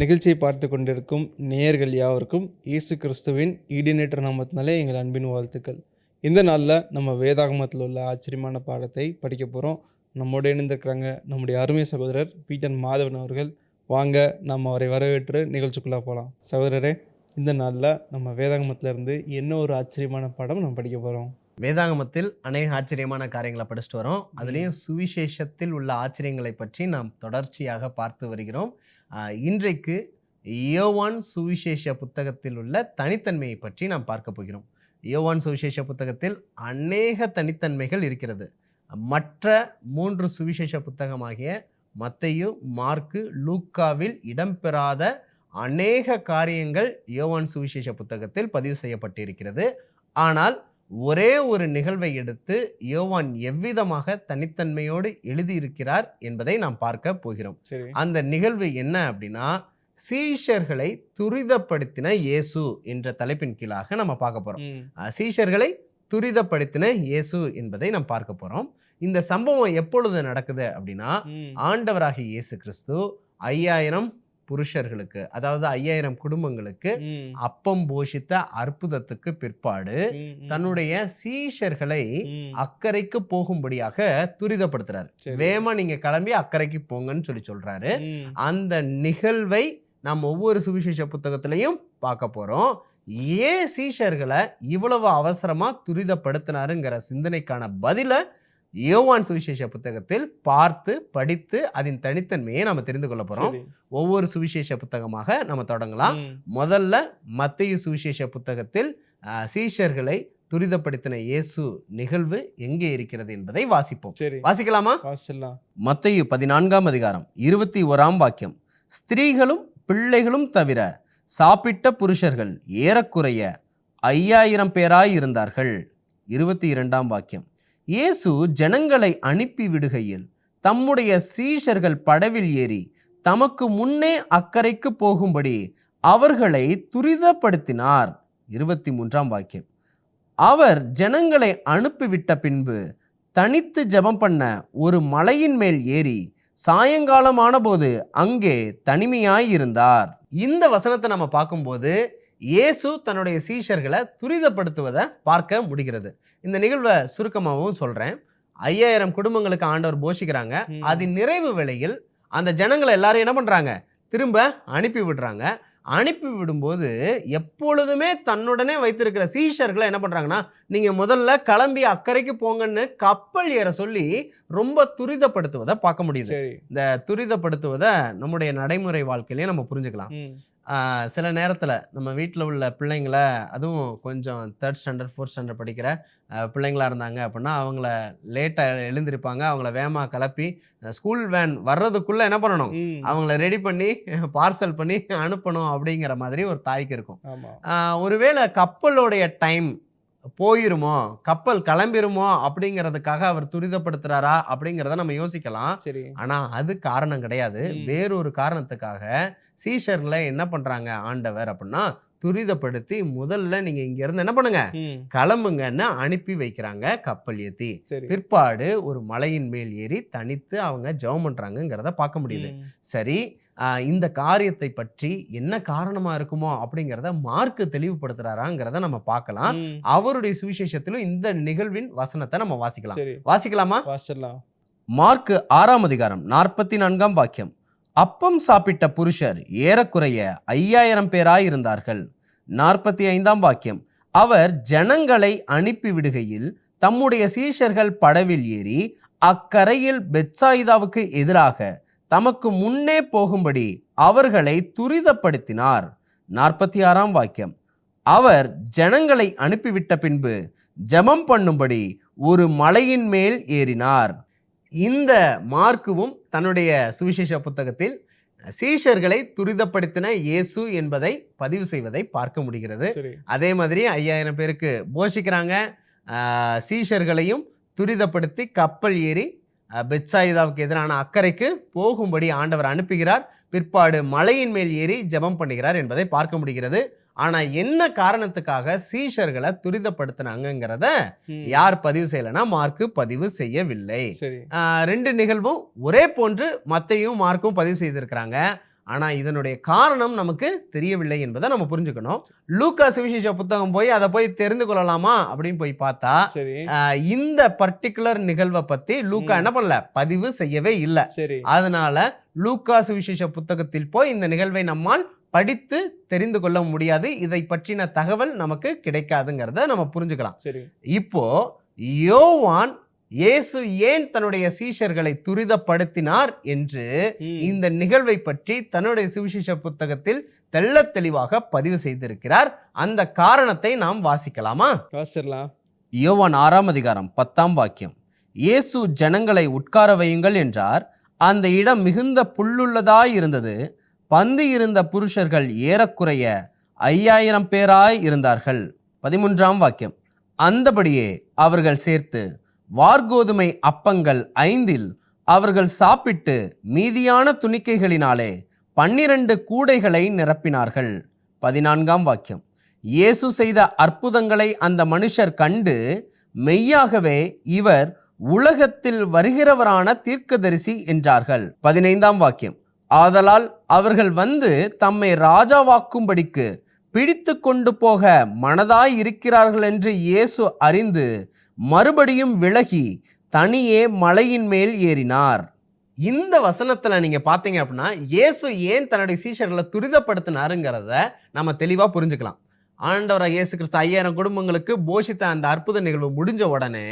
நிகழ்ச்சியை பார்த்து கொண்டிருக்கும் நேயர்கள் யாவருக்கும் இயேசு கிறிஸ்துவின் ஈடினேற்ற நாமத்தினாலே எங்கள் அன்பின் வாழ்த்துக்கள். இந்த நாளில் நம்ம வேதாகமத்தில் உள்ள ஆச்சரியமான பாடத்தை படிக்க போகிறோம் நம்மோடு இணைந்திருக்கிறாங்க நம்முடைய அருமை சகோதரர் பீட்டர் மாதவன் அவர்கள். வாங்க நம்ம அவரை வரவேற்று நிகழ்ச்சிக்குள்ளே போகலாம் சகோதரரே இந்த நாளில் நம்ம வேதாகமத்துலேருந்து என்ன ஒரு ஆச்சரியமான பாடம் நம்ம படிக்க போகிறோம் வேதாகமத்தில் அநேக ஆச்சரியமான காரியங்களை படிச்சுட்டு வரோம். அதுலேயும் சுவிசேஷத்தில் உள்ள ஆச்சரியங்களை பற்றி நாம் தொடர்ச்சியாக பார்த்து வருகிறோம். இன்றைக்கு யோவான் சுவிசேஷ புத்தகத்தில் உள்ள தனித்தன்மையை பற்றி நாம் பார்க்க போகிறோம். யோவான் சுவிசேஷ புத்தகத்தில் அநேக தனித்தன்மைகள் இருக்கிறது. மற்ற மூன்று சுவிசேஷ புத்தகமாகிய மத்தையு மார்க்கு லூக்காவில் இடம்பெறாத அநேக காரியங்கள் யோவான் சுவிசேஷ புத்தகத்தில் பதிவு செய்யப்பட்டிருக்கிறது. ஆனால் ஒரே ஒரு நிகழ்வை எடுத்து யோவான் எவ்விதமாக தனித்தன்மையோடு எழுதியிருக்கிறார் என்பதை நாம் பார்க்க போகிறோம். அந்த நிகழ்வு என்ன அப்படின்னா சீஷர்களை துரிதப்படுத்தின இயேசு என்ற தலைப்பின் கீழாக நம்ம பார்க்க போறோம். சீஷர்களை துரிதப்படுத்தின இயேசு என்பதை நாம் பார்க்க போறோம். இந்த சம்பவம் எப்பொழுது நடக்குது அப்படின்னா ஆண்டவராகிய இயேசு கிறிஸ்து ஐயாயிரம் புருஷர்களுக்கு அதாவது ஐயாயிரம் குடும்பங்களுக்கு அப்பம் போஷித்த அற்புதத்துக்கு பிற்பாடு. தன்னுடைய சீஷர்களை. அக்கறைக்கு போகும்படியாக துரிதப்படுத்துறாரு. வேகமா நீங்க கிளம்பி அக்கறைக்கு போங்கன்னு சொல்லி சொல்றாரு. அந்த நிகழ்வை நாம் ஒவ்வொரு சுவிசேஷ புத்தகத்திலையும் பார்க்க போறோம் ஏன் சீஷர்களை இவ்வளவு அவசரமா துரிதப்படுத்தினாருங்கிற சிந்தனைக்கான பதில யோவான் சுவிசேஷ புத்தகத்தில் பார்த்து படித்து அதன் தனித்தன்மையை நம்ம தெரிந்து கொள்ள போறோம். சரி. ஒவ்வொரு சுவிசேஷ புத்தகமாக நம்ம தொடங்கலாம். முதல்ல மத்திய சுவிசேஷ புத்தகத்தில் சீஷர்களை துரிதப்படுத்தின இயேசு நிகழ்வு எங்கே இருக்கிறது என்பதை வாசிப்போம். வாசிக்கலாமா? மத்தையு பதினான்காம் அதிகாரம் இருபத்தி ஓராம் வாக்கியம். ஸ்திரீகளும் பிள்ளைகளும் தவிர சாப்பிட்ட புருஷர்கள் ஏறக்குறைய ஐயாயிரம் பேராய் இருந்தார்கள். இருபத்தி இரண்டாம் வாக்கியம். இயேசு ஜனங்களை அனுப்பி விடுகையில் தம்முடைய சீஷர்கள் படவில் ஏறி தமக்கு முன்னே அக்கறைக்கு போகும்படி அவர்களை துரிதப்படுத்தினார். இருபத்தி மூன்றாம் வாக்கியம். அவர் ஜனங்களை அனுப்பிவிட்ட பின்பு தனித்து ஜெபம் பண்ண ஒரு மலையின் மேல் ஏறி சாயங்காலமான போது அங்கே தனிமையாய் இருந்தார். இந்த வசனத்தை நம்ம பார்க்கும்போது இயேசு தன்னுடைய சீஷர்களை துரிதப்படுத்துவதை பார்க்க முடிகிறது. இந்த நிகழ்வை சுருக்கமாகவும் சொல்றேன். ஐயாயிரம் குடும்பங்களுக்கு ஆண்டவர் போஷிக்கிறாங்க. அதன் நிறைவு வேளையில் அந்த ஜனங்களை எல்லாரும் என்ன பண்றாங்க? திரும்ப அனுப்பி விடுறாங்க. அனுப்பி விடும்போது எப்பொழுதுமே தன்னுடனே வைத்திருக்கிற சீஷர்களை என்ன பண்றாங்கன்னா நீங்க முதல்ல கிளம்பி அக்கறைக்கு போங்கன்னு கப்பல் ஏற சொல்லி ரொம்ப துரிதப்படுத்துவதை பார்க்க முடியுது. இந்த துரிதப்படுத்துவதை நம்முடைய நடைமுறை வாழ்க்கையிலேயே நம்ம புரிஞ்சுக்கலாம். சில நேரத்தில் நம்ம வீட்டில் உள்ள பிள்ளைங்களை அதுவும் கொஞ்சம் தேர்ட் ஸ்டாண்டர்ட் ஃபோர்த் ஸ்டாண்டர்ட் படிக்கிற ஆஹ் பிள்ளைங்களா இருந்தாங்க அப்படின்னா அவங்கள லேட்டாக எழுந்திருப்பாங்க. அவங்கள வேகமாக கிளப்பி ஸ்கூல் வேன் வர்றதுக்குள்ளே என்ன பண்ணணும்? அவங்கள ரெடி பண்ணி பார்சல் பண்ணி அனுப்பணும் அப்படிங்கிற மாதிரி ஒரு தாய்க்கு இருக்கும். ஒருவேளை கப்பலோடைய டைம் போயிருமோ? கப்பல் கிளம்பிருமோ? அப்படிங்கிறதுக்காக அவர் துரிதப்படுத்துறாரா? அப்படிங்கிறத நம்ம யோசிக்கலாம். சரி. ஆனா அது காரணம் கிடையாது. வேறொரு காரணத்துக்காக சீஷர்ல என்ன பண்றாங்க ஆண்டவர் அப்படின்னா துரிதப்படுத்தி முதல்ல நீங்க இங்க இருந்து என்ன பண்ணுங்க? கிளம்புங்கன்னு அனுப்பி வைக்கிறாங்க கப்பல் ஏத்தி. பிற்பாடு ஒரு மலையின் மேல் ஏறி தனித்து அவங்க ஜெபம் பண்றாங்கங்கிறத பார்க்க முடியுது. சரி இந்த காரியத்தை பற்றி என்ன காரணமா இருக்குமோ அப்படிங்கிறத மார்க்கு தெளிவுபடுத்துறாராங்கிறத நம்ம பார்க்கலாம். அவருடைய சுவிசேஷத்திலும் இந்த நிகழ்வின் வசனத்தை நம்ம வாசிக்கலாம். வாசிக்கலாமா? மார்க்கு ஆறாம் அதிகாரம் நாற்பத்தி நான்காம் வாக்கியம். அப்பம் சாப்பிட்ட புருஷர் ஏறக்குறைய ஐயாயிரம் பேராய் இருந்தார்கள் நாற்பத்தி ஐந்தாம் வாக்கியம். அவர் ஜனங்களை அனுப்பி விடுகையில் தம்முடைய சீஷர்கள் படவில் ஏறி அக்கரையில் பெட்சாயிதாவுக்கு எதிராக தமக்கு முன்னே போகும்படி அவர்களை துரிதப்படுத்தினார். நாற்பத்தி ஆறாம் வாக்கியம். அவர் ஜனங்களை அனுப்பிவிட்ட பின்பு ஜெபம் பண்ணும்படி ஒரு மலையின் மேல் ஏறினார். இந்த மார்க்குவும் தன்னுடைய சுவிசேஷ புத்தகத்தில் சீஷர்களை துரிதப்படுத்தின இயேசு என்பதை பதிவு செய்வதை பார்க்க முடிகிறது. அதே மாதிரி ஐயாயிரம் பேருக்கு போஷிக்கிறாங்க. சீஷர்களையும் துரிதப்படுத்தி கப்பல் ஏறி ஆஹ், பெத்சாயிதாவுக்கு எதிரான அக்கறைக்கு போகும்படி ஆண்டவர் அனுப்புகிறார். பிற்பாடு மலையின் மேல் ஏறி ஜெபம் பண்ணுகிறார் என்பதை பார்க்க முடிகிறது. ஆனா என்ன காரணத்துக்காக சீஷர்களை துரிதப்படுத்தினாங்கங்கிறத ம். யார் பதிவு செய்யலைன்னா மார்க்கு பதிவு செய்யவில்லை. ரெண்டு நிகழ்வும் ஒரே போன்று மத்தையும் மார்க்கும் பதிவு செய்திருக்கிறாங்க. ஆனா இதனுடைய காரணம் நமக்கு தெரியவில்லை என்பதை நம்ம புரிஞ்சுக்கணும். லூக்கா சுவிசேஷ புத்தகம் போய் அதை போய் தெரிந்து கொள்ளலாமா அப்படின்னு போய் பார்த்தா இந்த பர்டிகுலர் நிகழ்வை பத்தி லூக்கா என்ன பண்ணல? பதிவு செய்யவே இல்லை. அதனால லூக்கா சுவிசேஷ புத்தகத்தில் போய் இந்த நிகழ்வை நம்மால் படித்து தெரிந்து கொள்ள முடியாது. இதை பற்றின தகவல் நமக்கு கிடைக்காதுங்கிறத நம்ம புரிஞ்சுக்கலாம். சரி. இப்போ யோவான் இயேசு ஏன் தன்னுடைய சீஷர்களை துரிதப்படுத்தினார் என்று. இந்த நிகழ்வை பற்றி தன்னுடைய சுவிசேஷ புத்தகத்தில் தெள்ளத் தெளிவாக பதிவு செய்திருக்கிறார். அந்த காரணத்தை நாம் வாசிக்கலாமா? வாசிச்சிடலாம். யோவான் ஆறாம் அதிகாரம் பத்தாம் வாக்கியம். இயேசு ஜனங்களை உட்கார வையுங்கள் என்றார். அந்த இடம் மிகுந்த புல்லுள்ளதாய் இருந்தது. பந்தி இருந்த புருஷர்கள் ஏறக்குறைய ஐயாயிரம் பேராய் இருந்தார்கள். பதிமூன்றாம் வாக்கியம். அந்தபடியே அவர்கள் சேர்த்து வார்கோதுமை அப்பங்கள் ஐந்தில் அவர்கள் சாப்பிட்டு மீதியான துணிக்கைகளினாலே பன்னிரண்டு கூடைகளை நிரப்பினார்கள். பதினான்காம் வாக்கியம். இயேசு செய்த அற்புதங்களை அந்த மனுஷர் கண்டு மெய்யாகவே இவர் உலகத்தில் வருகிறவரான தீர்க்கதரிசி என்றார்கள். பதினைந்தாம் வாக்கியம். ஆதலால் அவர்கள் வந்து தம்மை ராஜாவாக்கும்படிக்கு பிடித்து கொண்டு போக மனதாய் இருக்கிறார்கள் என்று இயேசு அறிந்து மறுபடியும் விலகி தனியே மலையின் மேல் ஏறினார் இந்த வசனத்துல நீங்க பாத்தீங்க அப்படின்னா இயேசு ஏன் தன்னுடைய சீஷர்களை துரிதப்படுத்தினாருங்கிறத நம்ம தெளிவா புரிஞ்சுக்கலாம் ஆண்டவராக இயேசு கிறிஸ்து ஐயாயிரம் குடும்பங்களுக்கு போஷித்த அந்த அற்புத நிகழ்வு முடிஞ்ச உடனே.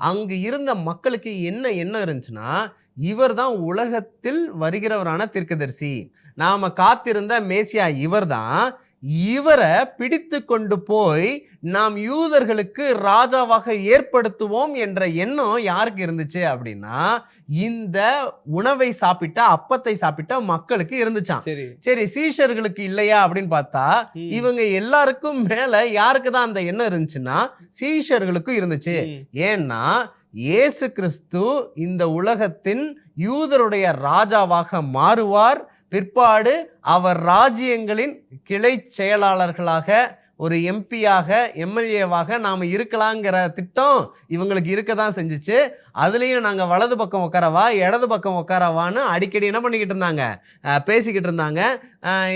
அங்கு இருந்த மக்களுக்கு என்ன என்ன இருந்துச்சுன்னா இவர் தான் உலகத்தில் வருகிறவரான தீர்க்கதரிசி. நாம காத்திருந்த மேசியா இவர்தான். இவரை பிடித்து கொண்டு போய் நாம் யூதர்களுக்கு ராஜாவாக ஏற்படுத்துவோம் என்ற எண்ணம் யாருக்கு இருந்துச்சு அப்படின்னா இந்த உணவை சாப்பிட்ட அப்பத்தை சாப்பிட்ட மக்களுக்கு இருந்துச்சாம். சரி. சீஷர்களுக்கு இல்லையா அப்படின்னு பார்த்தா. இவங்க எல்லாருக்கும் மேல யாருக்கு தான் அந்த எண்ணம் இருந்துச்சுன்னா சீஷர்களுக்கும் இருந்துச்சு. ஏன்னா இயேசு கிறிஸ்து இந்த உலகத்தின் யூதருடைய ராஜாவாக மாறுவார். பிற்பாடு அவர் ராஜ்யங்களின் கிளை செயலாளர்களாக ஒரு எம்பியாக எம்எல்ஏவாக நாம் இருக்கலாங்கிற திட்டம் இவங்களுக்கு இருக்க தான் செஞ்சுச்சு. அதுலேயும் நாங்கள் வலது பக்கம் உட்காரவா இடது பக்கம் உட்காரவான்னு அடிக்கடி என்ன பண்ணிக்கிட்டு இருந்தாங்க? பேசிக்கிட்டு இருந்தாங்க.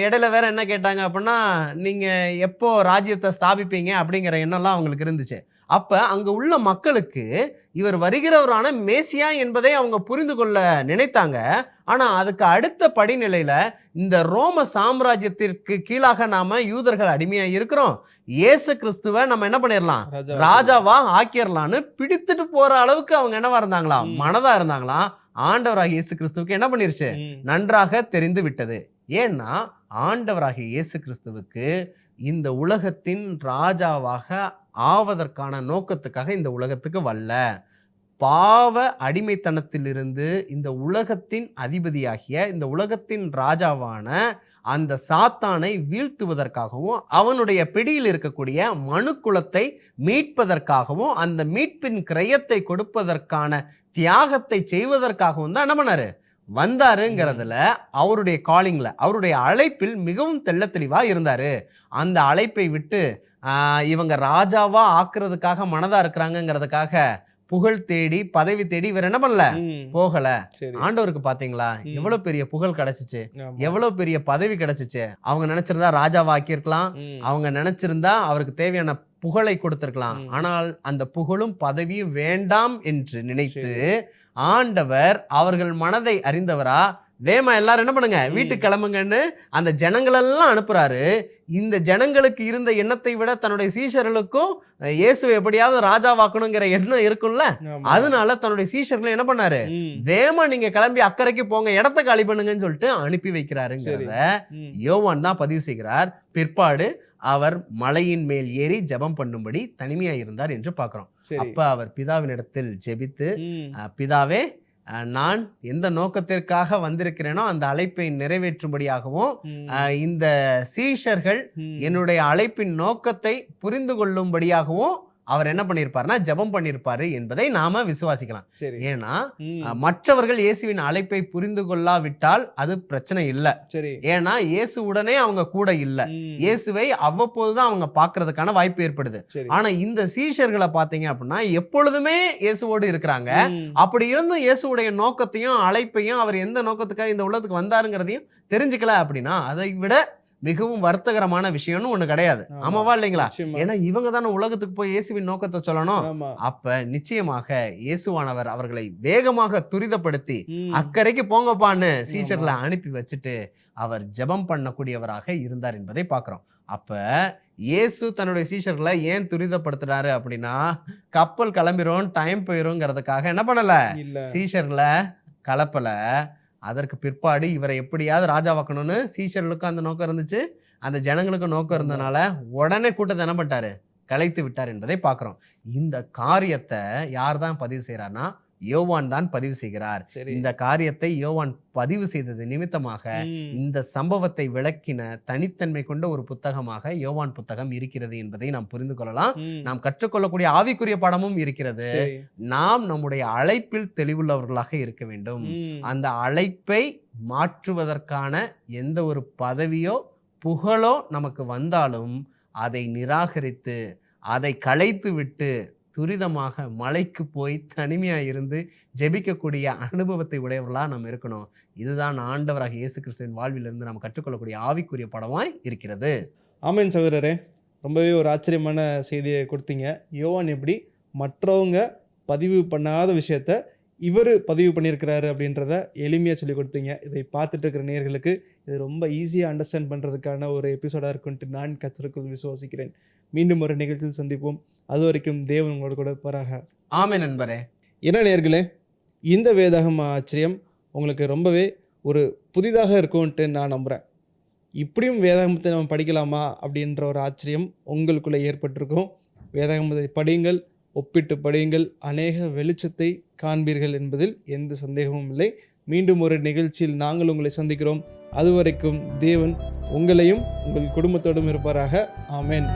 இடையில வேற என்ன கேட்டாங்க அப்படின்னா நீங்கள் எப்போ ராஜ்யத்தை ஸ்தாபிப்பீங்க? அப்படிங்கிற எண்ணம்லாம் அவங்களுக்கு இருந்துச்சு. அப்போ அங்கே உள்ள மக்களுக்கு இவர் வருகிறவரான மேசியா என்பதை அவங்க புரிந்து கொள்ள நினைத்தாங்க. ஆனால் அதுக்கு அடுத்த படிநிலையில் இந்த ரோம சாம்ராஜ்யத்திற்கு கீழாக நாம யூதர்கள் அடிமையாக இருக்கிறோம். இயேசு கிறிஸ்துவை நம்ம என்ன பண்ணிடலாம் ராஜா ராஜாவா ஆக்கிரலான்னு பிடித்துட்டு போற அளவுக்கு அவங்க என்னவா இருந்தாங்களா? ம். மனதா இருந்தாங்களா? ஆண்டவராக இயேசு கிறிஸ்துவுக்கு என்ன பண்ணிருச்சு. நன்றாக தெரிந்து விட்டது. ஏன்னா ஆண்டவராகிய இயேசு கிறிஸ்துவுக்கு இந்த உலகத்தின் ராஜாவாக ஆவதற்கான நோக்கத்துக்காக இந்த உலகத்துக்கு வல்ல. பாவ அடிமைத்தனத்திலிருந்து இந்த உலகத்தின் அதிபதியாகிய இந்த உலகத்தின் ராஜாவான அந்த சாத்தானை வீழ்த்துவதற்காகவும் அவனுடைய பிடியில் இருக்கக்கூடிய மனுக்குலத்தை மீட்பதற்காகவும் அந்த மீட்பின் கிரயத்தை கொடுப்பதற்கான தியாகத்தை செய்வதற்காகவும் தான் என்ன பண்ணாரு? வந்தாருங்கிறதுல அவருடைய காலிங்ல அவருடைய அழைப்பில் மிகவும் தெள்ள தெளிவா இருந்தாரு அந்த அழைப்பை விட்டு இவங்க ராஜாவா ஆக்குறதுக்காக மனதா இருக்கிறாங்கங்கிறதுக்காக புகழ் தேடி பதவி தேடி இவர் என்ன பண்ணல. போகல ஆண்டவருக்கு பாத்தீங்களா. எவ்வளவு பெரிய புகழ் கிடைச்சிச்சு. எவ்வளவு பெரிய பதவி கிடைச்சிச்சு அவங்க நினைச்சிருந்தா ராஜாவா ஆக்கியிருக்கலாம். அவங்க நினைச்சிருந்தா அவருக்கு தேவையான புகழை கொடுத்திருக்கலாம். ஆனால் அந்த புகழும் பதவியும் வேண்டாம் என்று நினைத்து ஆண்டவர் அவர்கள் மனதை அறிந்தவரா வேமா எல்லாரும் என்ன பண்ணுங்க. வீட்டுக்கு கிளம்புங்கன்னு அந்த ஜனங்களெல்லாம் அனுப்புறாரு இந்த ஜனங்களுக்கு இருந்த எண்ணத்தை விட தன்னுடைய சீஷர்களுக்கும் அஹ், இயேசுவை எப்படியாவது ராஜாவாக்கணுங்கிற எண்ணம் இருக்கும்ல. அதனால தன்னுடைய சீஷர்களை என்ன பண்ணாரு. வேமா நீங்க கிளம்பி அக்கறைக்கு போங்க இடத்த காலி பண்ணுங்கன்னு சொல்லிட்டு அனுப்பி வைக்கிறாருங்கிறத. யோவான் தான் பதிவு செய்கிறார் பிற்பாடு அவர் மலையின் மேல் ஏறி ஜெபம் பண்ணும்படி தனிமையா இருந்தார் என்று பார்க்கிறோம் அப்ப அவர் பிதாவினிடத்தில் ஜெபித்து ம். "அஹ், பிதாவே நான் எந்த நோக்கத்திற்காக வந்திருக்கிறேனோ அந்த அழைப்பை நிறைவேற்றும்படியாகவும் இந்த சீஷர்கள். என்னுடைய அழைப்பின் நோக்கத்தை புரிந்து கொள்ளும்படியாகவும் அவர் என்ன பண்ணியிருப்பாருன்னா ஜெபம் பண்ணியிருப்பாரு என்பதை நாம விசுவாசிக்கலாம். சரி. ஏன்னா மற்றவர்கள் இயேசுவின் அழைப்பை புரிந்து கொள்ளாவிட்டால் அது பிரச்சனை இல்லை. சரி. ஏன்னா இயேசு உடனே அவங்க கூட இல்ல. இயேசுவை அவ்வப்போதுதான் அவங்க பார்க்கிறதுக்கான வாய்ப்பு ஏற்படுது. ஆனா இந்த சீஷர்களை பாத்தீங்க அப்படின்னா எப்பொழுதுமே இயேசுவோடு இருக்கிறாங்க. அப்படி இருந்தும் இயேசுவுடைய நோக்கத்தையும் அழைப்பையும் அவர் எந்த நோக்கத்துக்காக இந்த உலகத்துக்கு வந்தாருங்கிறதையும் தெரிஞ்சுக்கல அப்படின்னா அதை விட மிகவும் வருத்தகரமான விஷயம்னு ஒண்ணு கிடையாது. ஆமா. ஆமாவா இல்லைங்களா. ஏன்னா இவங்க தானே உலகத்துக்கு போய் இயேசுவின் நோக்கத்தை சொல்லணும். அப்ப நிச்சயமாக இயேசுவானவர் அவர்களை வேகமாக துரிதப்படுத்தி அக்கறைக்கு போங்கப்பான்னு சீச்சர்ல அனுப்பி வச்சுட்டு அவர் ஜெபம் பண்ணக்கூடியவராக இருந்தார் என்பதை பார்க்கிறோம். அப்ப இயேசு தன்னுடைய சீஷர்களை ஏன் துரிதப்படுத்துறாரு அப்படின்னா கப்பல் கிளம்பிரும் டைம் போயிருங்கிறதுக்காக என்ன பண்ணல? சீஷர்களை கலப்பல. அதற்கு பிற்பாடு இவரை எப்படியாவது ராஜாவாக்கணும்னு சீஷர்களுக்கும் அந்த நோக்கம் இருந்துச்சு. அந்த ஜனங்களுக்கும் நோக்கம் இருந்தனால உடனே கூட்டத்தை என்ன பண்ணிட்டாரு? கலைத்து விட்டார் என்பதை பார்க்குறோம். இந்த காரியத்தை யார் தான் பதிவு செய்கிறாருன்னா யோவான் தான் பதிவு செய்கிறார். இந்த காரியத்தை யோவான் பதிவு செய்தது நிமித்தமாக இந்த சம்பவத்தை விளக்கின தனித்தன்மை கொண்ட ஒரு புத்தகமாக யோவான் புத்தகம் இருக்கிறது என்பதை நாம் புரிந்து கொள்ளலாம். நாம் கற்றுக்கொள்ளக்கூடிய ஆவிக்குரிய படமும் இருக்கிறது. நாம் நம்முடைய அழைப்பில் தெளிவுள்ளவர்களாக இருக்க வேண்டும். அந்த அழைப்பை மாற்றுவதற்கான எந்த ஒரு பதவியோ புகழோ நமக்கு வந்தாலும் அதை நிராகரித்து அதை களைத்து விட்டு துரிதமாக மலைக்கு போய் தனிமையாக இருந்து ஜெபிக்கக்கூடிய அனுபவத்தை உடையவர்களாக நம்ம இருக்கணும். இதுதான் ஆண்டவராக இயேசு கிறிஸ்துவின் வாழ்விலிருந்து நாம் கற்றுக்கொள்ளக்கூடிய ஆவிக்குரிய படமாய் இருக்கிறது. ஆமீன் சகோதரரே. ரொம்பவே ஒரு ஆச்சரியமான செய்தியை கொடுத்தீங்க. யோவான் எப்படி மற்றவங்க பதிவு பண்ணாத விஷயத்த இவர் பதிவு பண்ணியிருக்கிறாரு அப்படின்றத எளிமையாக சொல்லி கொடுத்தீங்க. இதை பார்த்துட்டு இருக்கிற நேர்களுக்கு இது ரொம்ப ஈஸியாக அண்டர்ஸ்டாண்ட் பண்ணுறதுக்கான ஒரு எபிசோடாக இருக்குன்ட்டு நான் கத்திற்குள் விசுவாசிக்கிறேன். மீண்டும் ஒரு நிகழ்ச்சியில் சந்திப்போம். அது வரைக்கும் தேவன் உங்களோட கூட இருப்பாராக. ஆமே நண்பரே. என்ன நேர்களே இந்த வேதாகம ஆச்சரியம் உங்களுக்கு ரொம்பவே ஒரு புதிதாக இருக்கும்ன்ட்டு நான் நம்புகிறேன் இப்படியும் வேதாகமத்தை நம்ம படிக்கலாமா அப்படின்ற ஒரு ஆச்சரியம் உங்களுக்குள்ளே ஏற்பட்டிருக்கும். வேதாகமத்தை படியுங்கள் ஒப்பிட்டு படியுங்கள். அநேக வெளிச்சத்தை காண்பீர்கள் என்பதில் எந்த சந்தேகமும் இல்லை. மீண்டும் ஒரு நிகழ்ச்சியில் நாங்கள் உங்களை சந்திக்கிறோம். அதுவரைக்கும் தேவன் உங்களையும் உங்கள் குடும்பத்தோடும் இருப்பாராக. ஆமென்.